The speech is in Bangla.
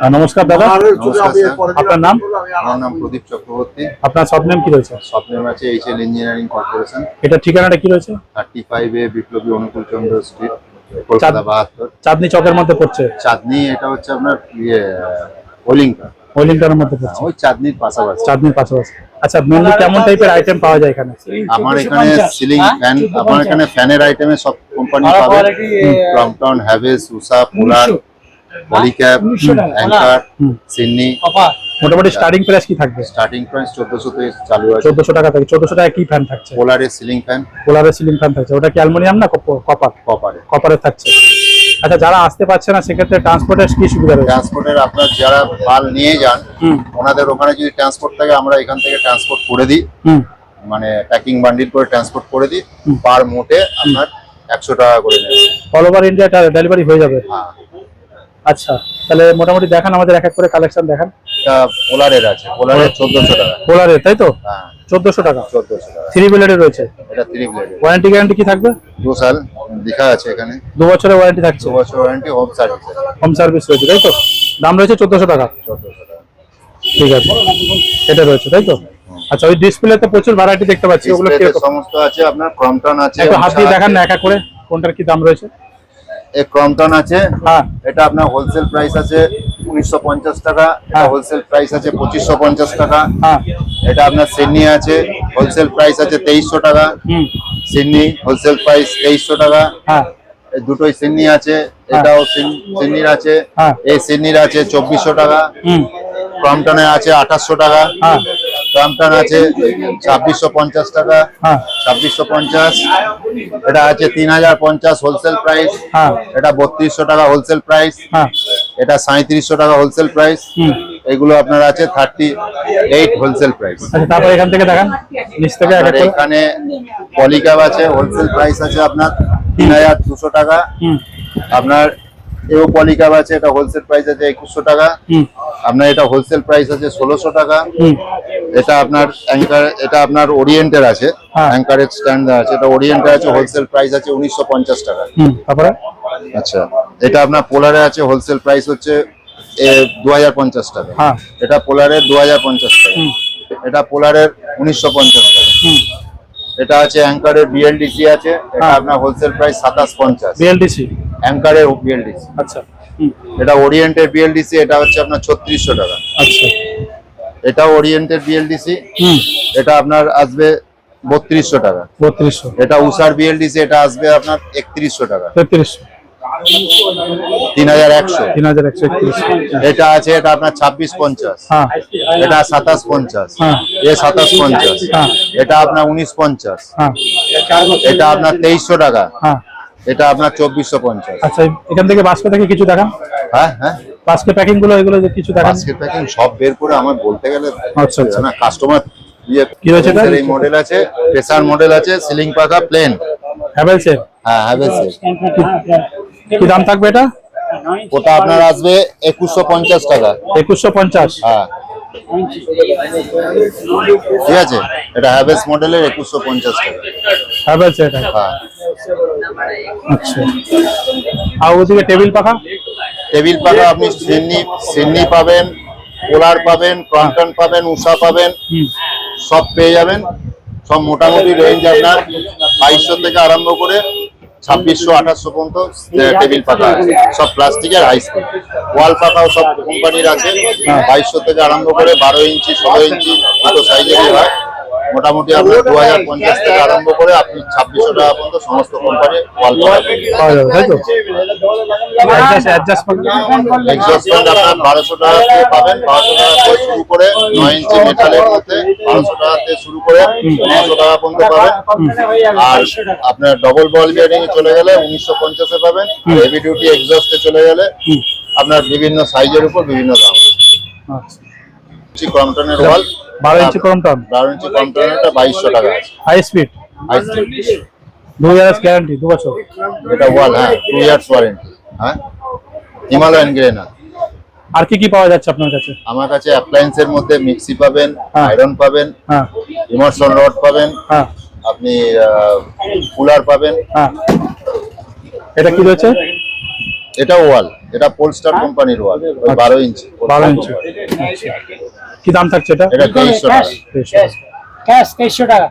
হ্যাঁ, নমস্কার দাদা। আপনার নাম? আমার নাম প্রদীপ চক্রবর্তী। আপনার সব নেম কি রয়েছে? স্বপ্নের আছে এইচ এল ইঞ্জিনিয়ারিং কর্পোরেশন এটা ঠিকানাটা কি রয়েছে? থার্টি ফাইভ এ বিপ্লবী অনুকূল চন্দ্র স্ট্রিট কলকাতা বাহাত্তর। চাঁদনি চকের মধ্যে পড়ছে। চাঁদনি এটা হচ্ছে আপনার ইয়ে ওলিংকা ওয়েলিংটনের মধ্যে পড়ছে। ওই চাঁদনির পাশাপাশি। চাঁদনির পাশাপাশি। আচ্ছা মেনলি কেমন টাইপের আইটেম পাওয়া যায় এখানে? আমার এখানে সিলিং ফ্যান আমার এখানে ফ্যানের আইটেমে সব কোম্পানি পাবে। Crompton Havells Usha Polar Polycab Anchor হুম। মোটামুটি স্টার্টিং প্রাইস কি থাকবে? স্টার্টিং প্রাইস চোদ্দশো থেকে চালু আছে। চোদ্দশো টাকা থেকে চোদ্দশো টাকা কি ফ্যান থাকছে? পোলারের সিলিং ফ্যান পোলারের সিলিং ফ্যান থাকছে। ওটা কি অ্যালুমিনিয়াম না কপার কপারে কপারের থাকছে। আচ্ছা যারা আসতে পারছে না সেক্ষেত্রে ট্রান্সপোর্টের কি সুবিধা রয়েছে? ট্রান্সপোর্টের আপনার যারা মাল নিয়ে যান ওনাদের ওখানে যদি ট্রান্সপোর্ট থাকে আমরা এখান থেকে ট্রান্সপোর্ট করে দিই। হুম। মানে প্যাকিং বান্ডিল করে ট্রান্সপোর্ট করে দিই। পার মোটে আপনার একশো টাকা করে নেবে। অল ওভার ইন্ডিয়া ডেলিভারি হয়ে যাবে। হ্যাঁ। আচ্ছা তাহলে মোটামুটি দেখান আমাদের এক এক করে কালেকশন দেখান। পোলারের আছে পোলারের চোদ্দশো টাকা। পোলারের তাই তো? হ্যাঁ। চোদ্দশো টাকা। চোদ্দশো টাকা। থ্রি ব্লেডের রয়েছে? এটা থ্রি ব্লেডের ওয়ারেন্টি গ্যারান্টি কি থাকবে? সাল লেখা আছে এখানে। বছরের ওয়ারেন্টি থাকছে? বছর warranty home service home service রয়েছে তাই তো? দাম রয়েছে চোদ্দশো টাকা। চোদ্দশো টাকা। ঠিক আছে। এটা রয়েছে তাই তো? আচ্ছা ওই ডিসপ্লেতে প্রচুর ভ্যারাইটি দেখতে পাচ্ছি ওগুলো কীরকম? সমস্ত আছে আপনার ক্রমটন আছে একটু হাত দিয়ে দেখান না এক করে কোনটার কি দাম রয়েছে? এই ক্রমটন আছে। হ্যাঁ। এটা আপনার হোলসেল প্রাইস আছে উনিশশো পঞ্চাশ টাকা হ্যাঁ। হোলসেল প্রাইস আছে পঁচিশশো পঞ্চাশ টাকা। হ্যাঁ। এটা আপনার সিডনি আছে হোলসেল প্রাইস আছে তেইশশো টাকা। হুম। সিডনি হোলসেল প্রাইস তেইশশো টাকা। হ্যাঁ। এই দুটোই সিডনি আছে এটাও সিডনির আছে। হ্যাঁ। এই সিডনির আছে চব্বিশশো টাকা। হুম। ক্রমটনের আছে আঠাশশো টাকা। ক্রমটন আছে ছাব্বিশশো পঞ্চাশ টাকা হ্যাঁ। ছাব্বিশশো পঞ্চাশ এটা আছে তিন হাজার পঞ্চাশ হোলসেল প্রাইস হ্যাঁ। এটা বত্রিশশো টাকা হোলসেল প্রাইস হ্যাঁ। এটা সাঁত্রিশশো টাকা হোলসেল প্রাইস হুম। এগুলো আপনার আছে থার্টি এইট হোলসেল প্রাইস তারপর এখান থেকে দেখান এখানে পলিক্যাব আছে হোলসেল প্রাইস আছে আপনার তিন হাজার দুশো টাকা। হুম। আপনার এও পলিক্যাব আছে এটা হোলসেল প্রাইস আছে একুশশো টাকা। হুম। আপনার এটা হোলসেল প্রাইস আছে ষোলোশো টাকা। হুম। এটা আপনার অ্যাঙ্কার এটা আপনার ওরিয়েন্টের আছে। অ্যাঙ্কারের স্ট্যান্ড আছে। এটা ওরিয়েন্টের আছে হোলসেল প্রাইস আছে উনিশশো পঞ্চাশ টাকা। তারপরে? আচ্ছা। এটা আপনার পোলারে আছে হোলসেল প্রাইস হচ্ছে দু হাজার পঞ্চাশ টাকা। হ্যাঁ। এটা পোলারের দু হাজার পঞ্চাশ টাকা। এটা পোলারের উনিশশো পঞ্চাশ টাকা। হুম। এটা আছে অ্যাঙ্কারের বিএলডিসি আছে এটা হ্যাঁ। আপনার হোলসেল প্রাইস সাতাশ পঞ্চাশ। বিএলডিসি অ্যাঙ্কারের বিএলডিসি আচ্ছা এটা ওরিয়েন্টের বিএলডিসি এটা হচ্ছে আপনার ছত্রিশশো টাকা। আচ্ছা। এটা ওরিয়েন্টের বিএলডিসি হুম। এটা আপনার আসবে বত্রিশশো টাকা। বত্রিশশো। এটা উষার বিএলডিসি এটা আসবে আপনার একত্রিশশো টাকা। তেত্রিশশো তিন হাজার একশো। তিন হাজার একশো এটা আছে এটা আপনার ছাব্বিশ পঞ্চাশ। হ্যাঁ। এটা সাতাশ পঞ্চাশ। হ্যাঁ। এ সাতাশ পঞ্চাশ। হ্যাঁ। এটা আপনার উনিশ পঞ্চাশ। এটা আপনার তেইশশো টাকা। এটা আপনার চব্বিশশো পঞ্চাশ। আচ্ছা এখান থেকে বাস্কে থেকে কিছু টাকা? হ্যাঁ হ্যাঁ। বাস্কে প্যাকিংগুলো এগুলো যে কিছু দেখান? বাস্কেট প্যাকিং সব বের করে আমার বলতে গেলে আচ্ছা, আচ্ছা। না কাস্টমার ইয়ে কি রয়েছে এটা? এই মডেল আছে প্রেসার মডেল আছে সিলিং পাখা প্লেন হ্যাভেলসের হ্যাঁ হ্যাভেলস কি দাম থাকবে এটা? ওটা আপনার আসবে একুশশো পঞ্চাশ টাকা। একুশশো পঞ্চাশ? হ্যাঁ। ঠিক আছে এটা হ্যাভেলস মডেলের একুশশো পঞ্চাশ টাকা। হ্যাভেলস এটা? হ্যাঁ। আচ্ছা। আর ওদিকে টেবিল পাখা? টেবিল পাখা আপনি সিন্নি সিন্নি পাবেন পোলার পাবেন ক্রন্টন পাবেন উষা পাবেন সব পেয়ে যাবেন। সব মোটামুটি রেঞ্জ আপনার বাইশশো থেকে আরম্ভ করে ছাব্বিশশো আঠাশশো পর্যন্ত টেবিল পাখা আছে। সব প্লাস্টিকের হাই স্পিড ওয়াল পাখাও সব কোম্পানির আছে। বাইশশো থেকে আরম্ভ করে বারো ইঞ্চি ষোলো ইঞ্চি দুটো সাইজেরই হয়। মোটামুটি আপনার দু হাজার পঞ্চাশ থেকে আরম্ভ করে আপনি ছাব্বিশশো টাকা পর্যন্ত সমস্ত কোম্পানি ওয়াল পাখা পেয়ে যাবেন। পাওয়া যাবে তাই তো অ্যাডজাস্ট অ্যাডজাস্ট এক্সস্ট ফ্যান আপনার বারোশো টাকা থেকে পাবেন। বারোশো টাকা থেকে শুরু করে নয় ইঞ্চি মেটালের মধ্যে বারোশো টাকা থেকে শুরু করে পনেরোশো টাকা পর্যন্ত পাবেন। আর আপনার ডবল বল বিয়ারিং এ চলে গেলে উনিশশো পঞ্চাশে পাবেন। হেভি ডিউটি এক্সস্টে চলে গেলে আপনার বিভিন্ন সাইজের উপর বিভিন্ন দাম ইঞ্চি ক্রমটনের ওয়াল বারো ইঞ্চি ক্রমটন বারো ইঞ্চি ক্রমটনেরটা বাইশশো টাকা আছে। হাই স্পিড হাই স্পিড দু ইয়ার্স গ্যারান্টি দু বছর? এটা ওয়াল হ্যাঁ টু ইয়ার্স ওয়ারেন্টি হ্যাঁ? হিমালয়ান গ্রেনার আর। কি কি পাওয়া যাচ্ছে আপনার কাছে? আমার কাছে অ্যাপ্লায়েন্সের মধ্যে মিক্সি পাবেন হ্যাঁ। আয়রন পাবেন হ্যাঁ। ইমার্সন রড পাবেন হ্যাঁ। আপনি কুলার পাবেন। হ্যাঁ। এটা কি রয়েছে? এটা ওয়াল এটা পোলস্টার কোম্পানির ওয়াল বারো ইঞ্চি। বারো ইঞ্চি। কি দাম থাকছে এটা? তেইশশো টাকা।